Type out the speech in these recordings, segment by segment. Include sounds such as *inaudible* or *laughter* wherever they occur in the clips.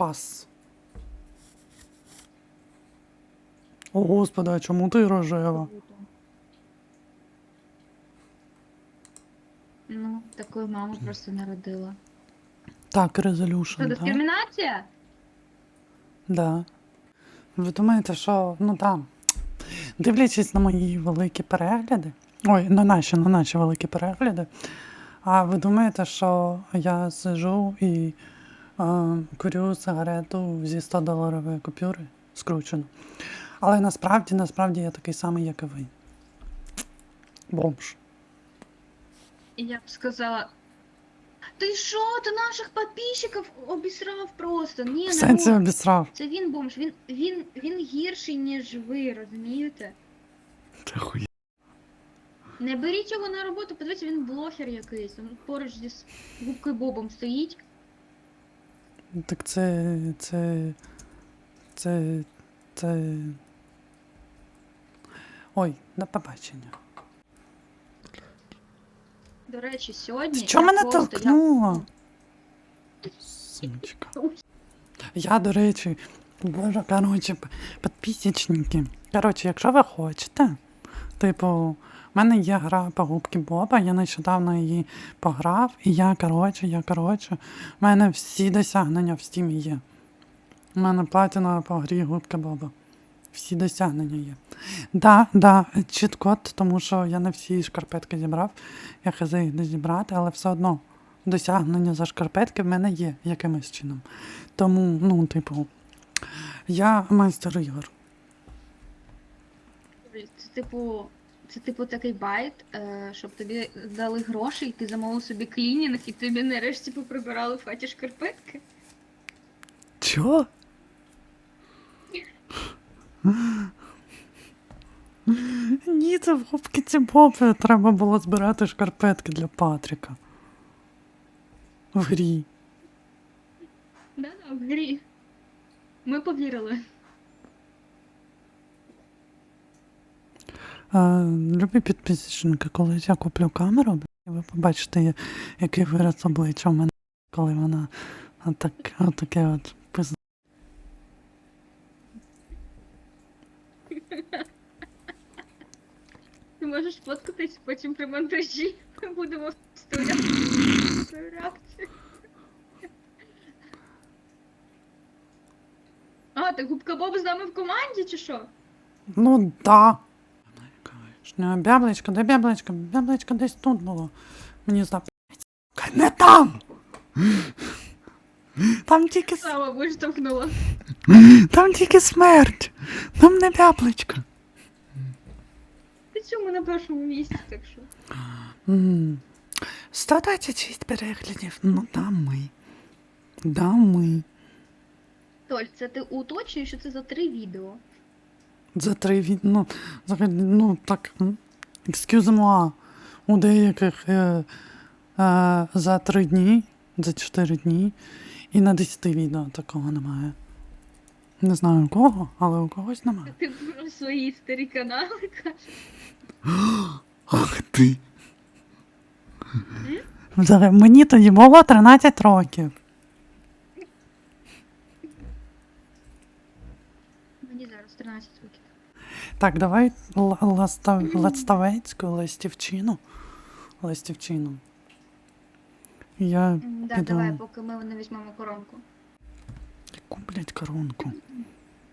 Пас. О, господи, а чому ти рожева? Ну, такою маму просто народила. Так, резолюшн, Що, да? дискримінація? Да. Ви думаєте, що, ну там, дивлячись на мої великі перегляди, ой, на наші, на наші великі перегляди, а ви думаєте, що я сижу і е, курю сигарету зі 100 доларової купюри скручену. Але насправді, насправді я такий самий, як і ви. Бомж. Я б сказала. Ти що, ти наших підписчиків обісрав просто? Ні, В сенсі обісрав. Це він бомж, він, він, він гірший, ніж ви, розумієте? Та хуя. Не беріть його на роботу, подивіться, він блогер якийсь. Він поруч зі с- губкою Бобом стоїть. Так це. це. це. це. Ой, на побачення. До речі, сьогодні. Ти чого мене просто- я- толкнула? Я, до речі, боже, коротше, п- Коротше, якщо ви хочете, типу, в мене є гра по губки Боба, я нещодавно її пограв, і я, коротше, я, коротше, в мене всі досягнення в стімі є. У мене платіна по грі губки Боба. Всі досягнення є. Да, да, чіт-код, тому що я не всі шкарпетки зібрав, я хз їх не зібрати, але все одно досягнення за шкарпетки в мене є якимось чином. Тому, ну, типу, я майстер ігор. Типу. Це типу такий байт, е, щоб тобі дали гроші, і ти замовив собі клінінг, і тобі нарешті поприбирали в хаті шкарпетки. Чо? Ні, це в губки ці Боби треба було збирати шкарпетки для Патріка. В грі. Да-да, в грі. Ми повірили. Любі підписченки, коли я куплю камеру, ви побачите, який вираз обличчя в мене, коли вона отак, отаке от пиз... Ти можеш фоткатись потім при монтажі. Ми будемо вставляти свою реакцію. А, ти губка Боб з нами в команді чи що? Ну, да. Бябличко, де бябличко? Бябличко десь тут було. Мені здається. Не там! Там тільки, с- виштовхнула. там тільки смерть. Там не бябличко. Ти чому на першому місці, так що? 126 переглядів. Ну, да ми. Да ми. Толь, це ти уточнюєш, що це за три відео. За три від... ну, ну так, м, excuse moi, у деяких е, е, за три дні, за чотири дні, і на 10 відео такого немає. Не знаю у кого, але у когось немає. Ти про свої старі канали кажеш. *gasps* Ах ти. Взагалі, мені тоді було 13 років. Мені зараз 13 років. Так, давай л- ласта- ластавецьку ластівчину. Ластівчину. Я Да, піду. давай, поки ми не візьмемо коронку. Яку, блядь, коронку?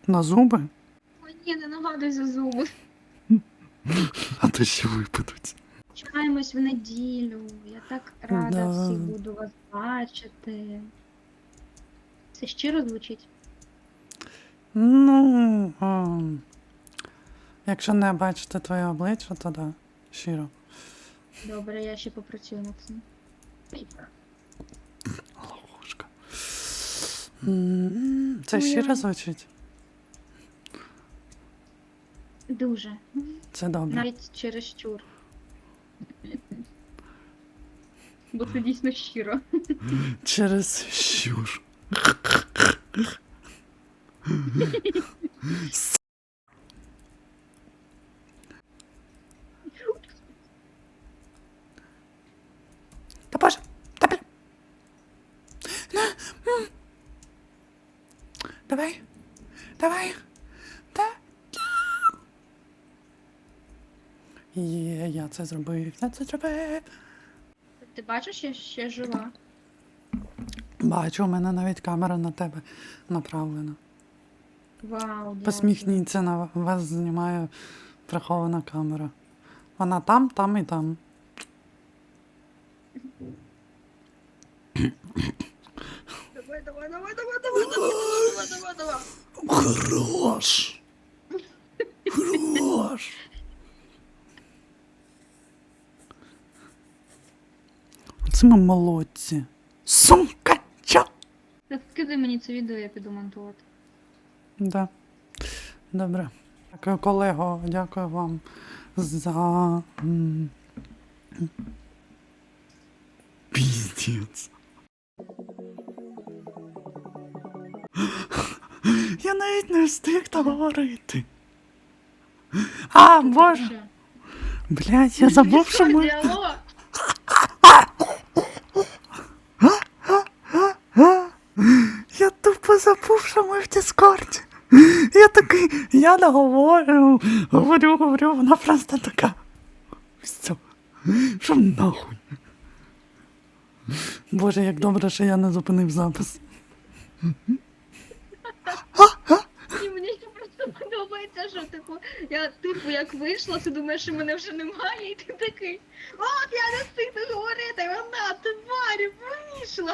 На зуби? О, ні, не нагадуй за зуби. *laughs* А то ще випадуть. Чекаємось в неділю. Я так рада Да. всіх буду вас бачити. Це щиро звучить. Ну, а, якщо не бачите твоє обличчя, то да, щиро. Добре, я ще попрацюю над цим. Ловушка. Це Ну, щиро звучить? Дуже. Це добре. Навіть через щур. Бо це дійсно щиро. Через щур. *laughs* Давай. Та. Є, я це зробив, я це зробив. Ти бачиш, я ще жива. Бачу, у мене навіть камера на тебе направлена. Вау, Посміхніться на вас знімає прихована камера. Вона там, там і там. Давай, давай, давай, давай. Хорош. Хорош. Оце ми молодці. Сумка! Чо? Так скидай мені це відео, я піду монтувати. Да. Добре. Дякую, колего, дякую вам за. Піздець. Я навіть не встиг там говорити. А, боже. Що? Блядь, я забув, що ми. Я тупо забув, що ми в Діскорді. Я такий, я не говорю, говорю, говорю, вона просто така. Все. Що нахуй? Боже, як добре, що я не зупинив запис. І мені ще просто подобається, що типу, я типу як вийшла, ти думаєш, що мене вже немає, і ти такий. От я не встиг говорити, вона тварі вийшла.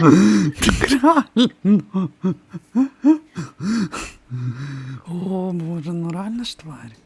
О, боже, ну реально ж тварь.